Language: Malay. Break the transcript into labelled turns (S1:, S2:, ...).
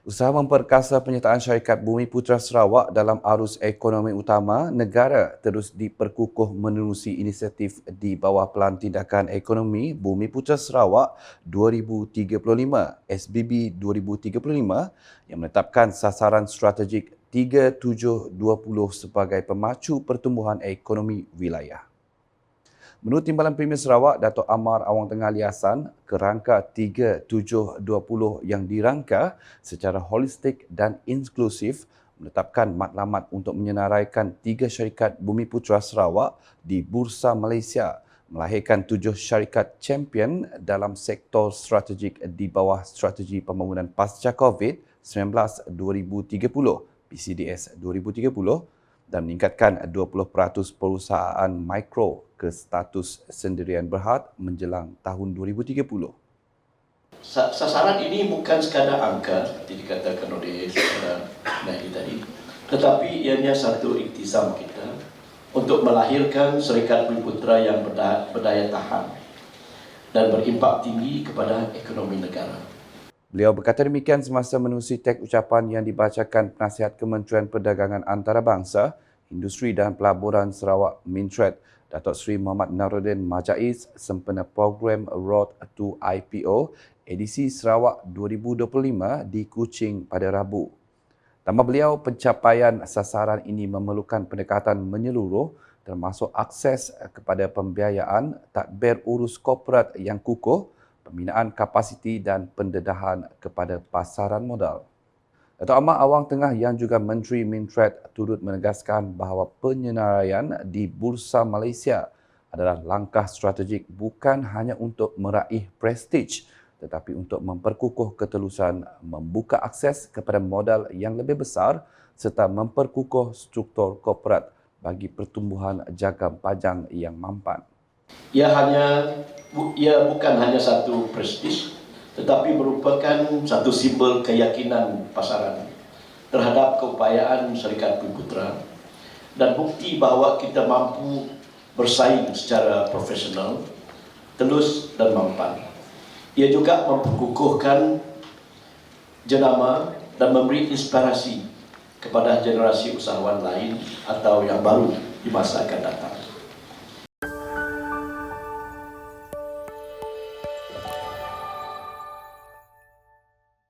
S1: Usaha memperkasa penyertaan syarikat Bumi Putra Sarawak dalam arus ekonomi utama negara terus diperkukuh menerusi inisiatif di bawah Pelan Tindakan Ekonomi Bumi Putra Sarawak 2035 SBB 2035 yang menetapkan sasaran strategik 3720 sebagai pemacu pertumbuhan ekonomi wilayah. Menurut Timbalan Premier Sarawak, Datuk Amar Awang Tengah Liasan, kerangka 3720 yang dirangka secara holistik dan inklusif menetapkan matlamat untuk menyenaraikan tiga syarikat Bumi Putra Sarawak di Bursa Malaysia melahirkan tujuh syarikat champion dalam sektor strategik di bawah strategi pembangunan pasca COVID-19 2030 PCDS 2030 dan meningkatkan 20% perusahaan mikro ke status sendirian berhad menjelang tahun 2030.
S2: Sasaran ini bukan sekadar angka seperti dikatakan oleh Nahi tadi, tetapi ianya satu ikhtisam kita untuk melahirkan syarikat bumi putra yang berdaya tahan dan berimpak tinggi kepada ekonomi negara.
S1: Beliau berkata demikian semasa menerusi teks ucapan yang dibacakan Penasihat Kementerian Perdagangan Antarabangsa, Industri dan Pelaburan Sarawak Mintret Datuk Seri Muhammad Naruddin Majais sempena program Road to IPO edisi Sarawak 2025 di Kuching pada Rabu. Tambah beliau, pencapaian sasaran ini memerlukan pendekatan menyeluruh termasuk akses kepada pembiayaan, takbir urus korporat yang kukuh, pembinaan kapasiti dan pendedahan kepada pasaran modal. Datuk Ahmad Awang Tengah yang juga Menteri Mintret turut menegaskan bahawa penyenaraian di Bursa Malaysia adalah langkah strategik bukan hanya untuk meraih prestij tetapi untuk memperkukuh ketelusan membuka akses kepada modal yang lebih besar serta memperkukuh struktur korporat bagi pertumbuhan jangka panjang yang mampan.
S2: Ia hanya ia bukan hanya satu prestij tetapi merupakan satu simbol keyakinan pasaran terhadap keupayaan syarikat Bumi Putra dan bukti bahawa kita mampu bersaing secara profesional, telus dan mampan. Ia juga memperkukuhkan jenama dan memberi inspirasi kepada generasi usahawan lain atau yang baru di masa akan datang.